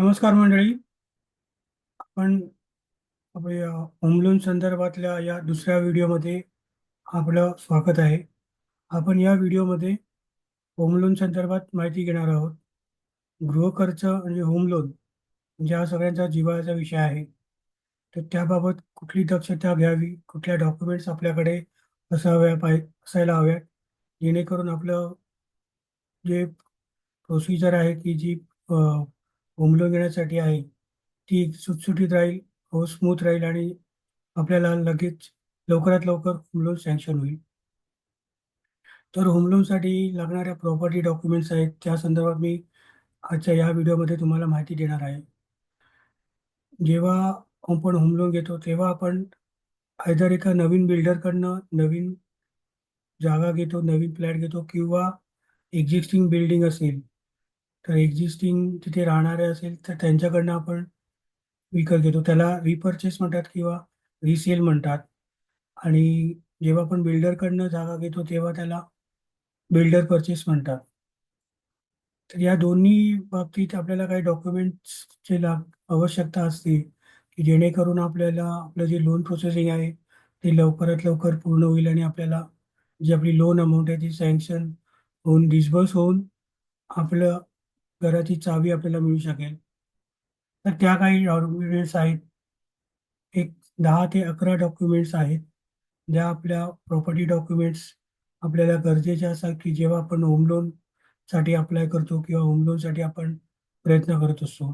नमस्कार मंडळी. आपण आपल्या होम लोन संदर्भातल्या या दुसऱ्या व्हिडिओमध्ये आपलं स्वागत आहे. आपण या व्हिडिओमध्ये होम लोन संदर्भात माहिती घेणार आहोत. गृहकर्ज आणि होम लोन म्हणजे हा सगळ्यांचा जिव्हाळ्याचा विषय आहे. तर त्याबाबत कुठली दक्षता घ्यावी कुठल्या डॉक्युमेंट्स आपल्याकडे असाव्या पाहि असायला हव्यात जेणेकरून आपलं जे प्रोसिजर आहे की जी होम लोन घेण्यासाठी आहे. ती सुटसुटीत राहील हो स्मूथ राहील आणि आपल्याला लगेच लवकरात लवकर होम लोन सँक्शन होईल. तर होम लोनसाठी लागणाऱ्या प्रॉपर्टी डॉक्युमेंट्स आहेत. त्या संदर्भात मी आजच्या या व्हिडिओमध्ये तुम्हाला माहिती देणार आहे. जेव्हा आपण होम लोन घेतो तेव्हा आपण आयदर एका नवीन बिल्डरकडनं नवीन जागा घेतो नवीन फ्लॅट घेतो किंवा एक्झिस्टिंग बिल्डिंग असेल तर एक्झिस्टिंग तिथे राहणारे असेल तर त्यांच्याकडनं आपण विकत घेतो. त्याला रिपर्चेस म्हणतात किंवा रिसेल म्हणतात. आणि जेव्हा आपण बिल्डरकडनं जागा घेतो तेव्हा त्याला बिल्डर परचेस म्हणतात. तर या दोन्ही बाबतीत आपल्याला काही डॉक्युमेंट्सची लाग आवश्यकता असते की जेणेकरून आपल्याला आपलं जे लोन प्रोसेसिंग आहे ते लवकरात लवकर पूर्ण होईल आणि आपल्याला जी आपली लोन अमाऊंट आहे ती सँक्शन होऊन डिस्बर्स होऊन आपलं घराची चावी आपल्याला मिळू शकेल. तर त्या काही डॉक्युमेंट्स आहेत. एक दहा ते अकरा डॉक्युमेंट्स आहेत. ज्या आपल्या प्रॉपर्टी डॉक्युमेंट्स आपल्याला गरजेच्या असतात की जेव्हा आपण होम लोनसाठी अप्लाय करतो किंवा होम लोनसाठी आपण प्रयत्न करत असतो.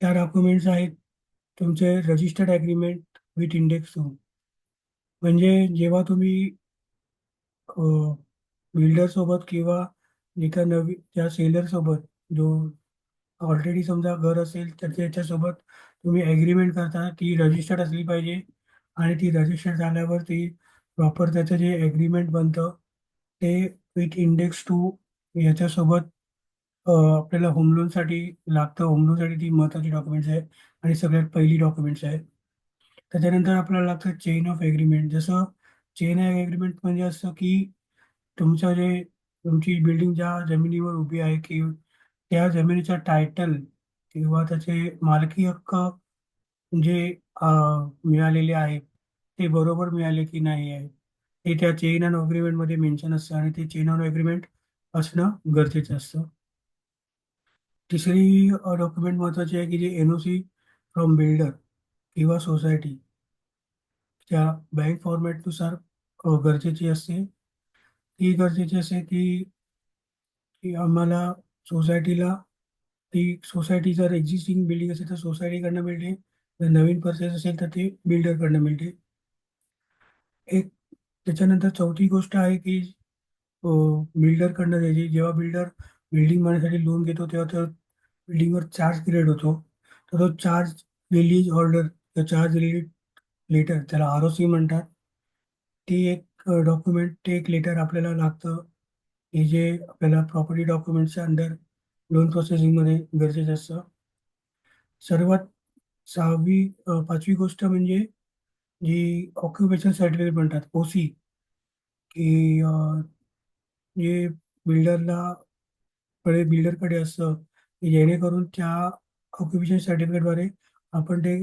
त्या डॉक्युमेंट्स आहेत. तुमचे registered agreement with index home म्हणजे जेव्हा तुम्ही बिल्डरसोबत किंवा एका नवीन त्या सेलरसोबत जो ऑलरेडी समजा घर असेल तर त्याच्यासोबत तुम्ही ॲग्रीमेंट करता ती रजिस्टर्ड असली पाहिजे. आणि ती रजिस्टर्ड झाल्यावर ती प्रॉपर त्याचं जे ॲग्रीमेंट बनतं ते विथ इंडेक्स टू याच्यासोबत आपल्याला होम लोनसाठी लागतं. होम लोनसाठी ती महत्त्वाची डॉक्युमेंट्स आहे आणि सगळ्यात पहिली डॉक्युमेंट्स आहे त्याच्यानंतर आपल्याला लागतं चेन ऑफ ॲग्रीमेंट जसं चेन ऑफ ॲग्रीमेंट म्हणजे असं की तुमचं जे तुमची बिल्डिंग ज्या जमिनीवर उभी आहे की त्या जमिनीचा टायटल किंवा त्याचे मालकी हक्क जे मिळालेले आहेत ते बरोबर मिळाले की नाही आहे हे त्या चेन ऑन अग्रीमेंटमध्ये मेन्शन असतं आणि ते चेन ऑन अग्रीमेंट असणं गरजेचं असतं. तिसरी डॉक्युमेंट महत्वाची आहे की जे N O C from builder किंवा सोसायटी त्या बँक फॉर्मॅटनुसार गरजेची असते. ती गरजेची असते की की आम्हाला सोसायटीला ती सोसायटी जर एक्झिस्टिंग बिल्डिंग असेल तर सोसायटीकडनं मिळते. जर नवीन पर्सेस असेल तर ते बिल्डरकडनं मिळते. एक त्याच्यानंतर चौथी गोष्ट आहे की बिल्डरकडनं द्यायची. जेव्हा बिल्डर बिल्डिंग बनण्यासाठी लोन घेतो तेव्हा तर बिल्डिंगवर चार्ज क्रिएट होतो. तर तो charge release order charge release letter त्याला आर ओ सी म्हणतात. ती एक डॉक्युमेंट ते एक लेटर आपल्याला लागतं. हे जे आपल्याला प्रॉपर्टी डॉक्युमेंटच्या अंडर लोन प्रोसेसिंगमध्ये गरजेचं असतं. सर्वात सहावी पाचवी गोष्ट म्हणजे जी ऑक्युपेशन सर्टिफिकेट म्हणतात ओ सी की जे बिल्डरला कडे बिल्डरकडे असतं की जेणेकरून त्या ऑक्युपेशन सर्टिफिकेटद्वारे आपण ते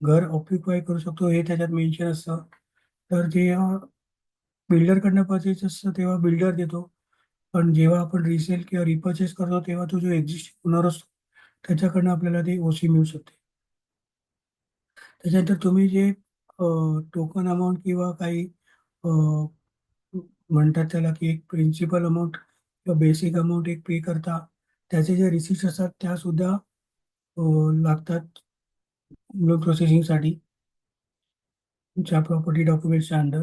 घर ऑक्युपाय करू शकतो हे त्याच्यात मेन्शन असतं. तर जे बिल्डरकडनं परचेस असतं तेव्हा बिल्डर देतो. पण जेव्हा आपण रिसेल किंवा रिपर्चेस करतो तेव्हा तो जो एक्झिस्टिंग ओनर असतो त्याच्याकडनं आपल्याला ते ओ सी मिळू शकते. त्याच्यानंतर तुम्ही जे टोकन अमाऊंट किंवा काही म्हणतात त्याला की एक प्रिन्सिपल अमाऊंट किंवा बेसिक अमाऊंट एक पे करता त्याचे जे रिसिप्ट असतात त्या सुद्धा लागतात लोन प्रोसेसिंगसाठी तुमच्या प्रॉपर्टी डॉक्युमेंटच्या अंडर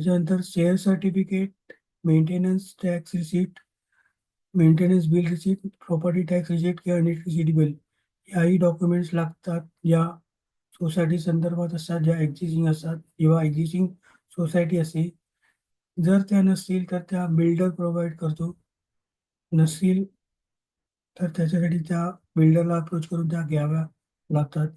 त्याच्यानंतर share certificate maintenance tax receipt maintenance bill receipt property tax receipt किंवा इलेक्ट्रिसिटी बिल याही डॉक्युमेंट्स लागतात या सोसायटी संदर्भात असतात ज्या एक्झिस्टिंग असतात किंवा एक्झिस्टिंग सोसायटी असते जर त्या नसतील तर त्या बिल्डर प्रोव्हाइड करतो. नसतील तर त्याच्यासाठी त्या बिल्डरला अप्रोच करून त्या घ्याव्या लागतात.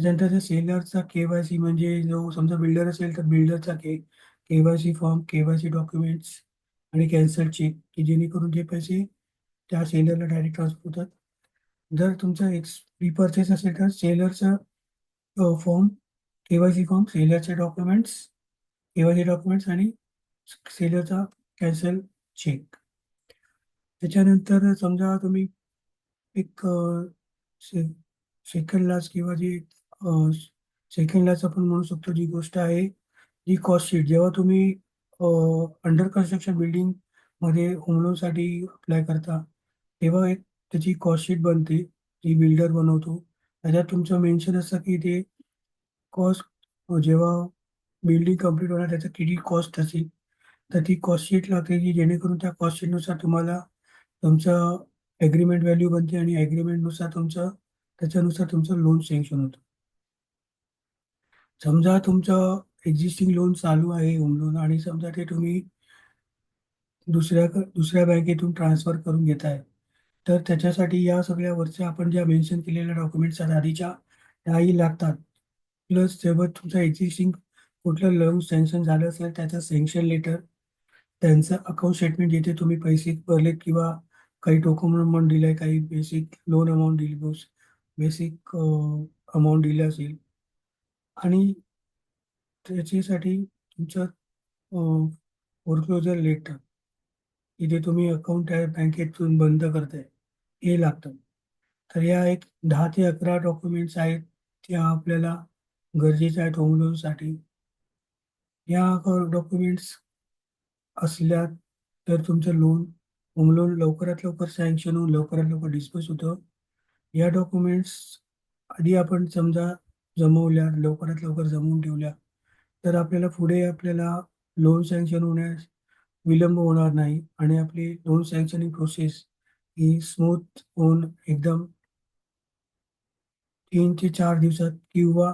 त्याच्यानंतर त्या सेलरचा के वाय सी म्हणजे जो समजा बिल्डर असेल तर बिल्डरचा K K Y C form K Y C documents आणि कॅन्सल चेक की जेणेकरून जे पैसे त्या सेलरला डायरेक्ट ट्रान्सफर होतात. जर तुमचं एक्स रिपर्चेस असेल तर सेलरचं form K Y C form सेलरचे documents K Y C documents आणि सेलरचा कॅन्सल चेक. त्याच्यानंतर समजा तुम्ही एक से सेकंड लास्ट किंवा जे सेकंडलाच आपण म्हणू शकतो जी गोष्ट आहे जी कॉस्टशीट जेव्हा तुम्ही अंडर कन्स्ट्रक्शन बिल्डिंगमध्ये होम लोनसाठी अप्लाय करता तेव्हा एक त्याची कॉस्टशीट बनते जी बिल्डर बनवतो. त्याच्यात तुमचं मेन्शन असतं की ते कॉस्ट जेव्हा बिल्डिंग कंप्लीट होणार त्याचं किती कॉस्ट असेल. तर ती कॉस्टशीट लागते की जेणेकरून त्या कॉस्टशीटनुसार तुम्हाला तुमचं ॲग्रीमेंट व्हॅल्यू बनते आणि ॲग्रीमेंटनुसार तुमचं त्याच्यानुसार तुमचं लोन सँक्शन होतं. समजा तुमचं एक्झिस्टिंग लोन चालू आहे होम लोन आणि समजा ते तुम्ही दुसऱ्या दुसऱ्या बँकेतून ट्रान्सफर करून घेत आहे तर त्याच्यासाठी या सगळ्या वरच्या आपण ज्या मेन्शन केलेल्या डॉक्युमेंट्स आहेत आधीच्या त्याही लागतात. प्लस जेव्हा तुमचं एक्झिस्टिंग कुठलं लोन सँक्शन झालं असेल त्याचं सँक्शन लेटर त्यांचं अकाउंट स्टेटमेंट जिथे तुम्ही पैसे भरलेत किंवा काही टोकन अमाऊंट दिलं काही बेसिक लोन अमाऊंट दिली बेसिक अमाऊंट दिलं असेल आणि त्याच्यासाठी तुमचं फोरक्लोजर लेटर इथे तुम्ही अकाउंट त्या बँकेतून बंद करताय हे लागतं. तर या एक दहा ते अकरा डॉक्युमेंट्स आहेत त्या आपल्याला गरजेच्या आहेत होम लोनसाठी या डॉक्युमेंट्स असल्या तर तुमचं लोन होम लोन लवकरात लवकर सँक्शन होऊन लवकरात लवकर डिस्पर्स होतं. या डॉक्युमेंट्स आधी आपण समजा जमवल्या लवकरात लवकर जमवून ठेवल्या. तर आपल्याला पुढे आपल्याला लोन सँक्शन होण्यास विलंब होणार नाही आणि आपली लोन सँक्शनिंग प्रोसेस ही स्मूथ होऊन एकदम तीन ते चार दिवसात किंवा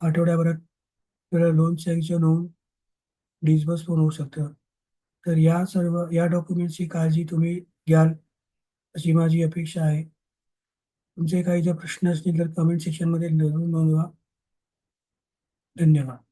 आठवड्याभरात आपल्याला लोन सँक्शन होऊन डिस्बस पण होऊ शकतं. तर या सर्व या डॉक्युमेंट्सची काळजी तुम्ही घ्याल अशी माझी अपेक्षा आहे. तुमचे काही जर प्रश्न असतील तर कमेंट सेक्शनमध्ये नोंदवा धन्यवाद.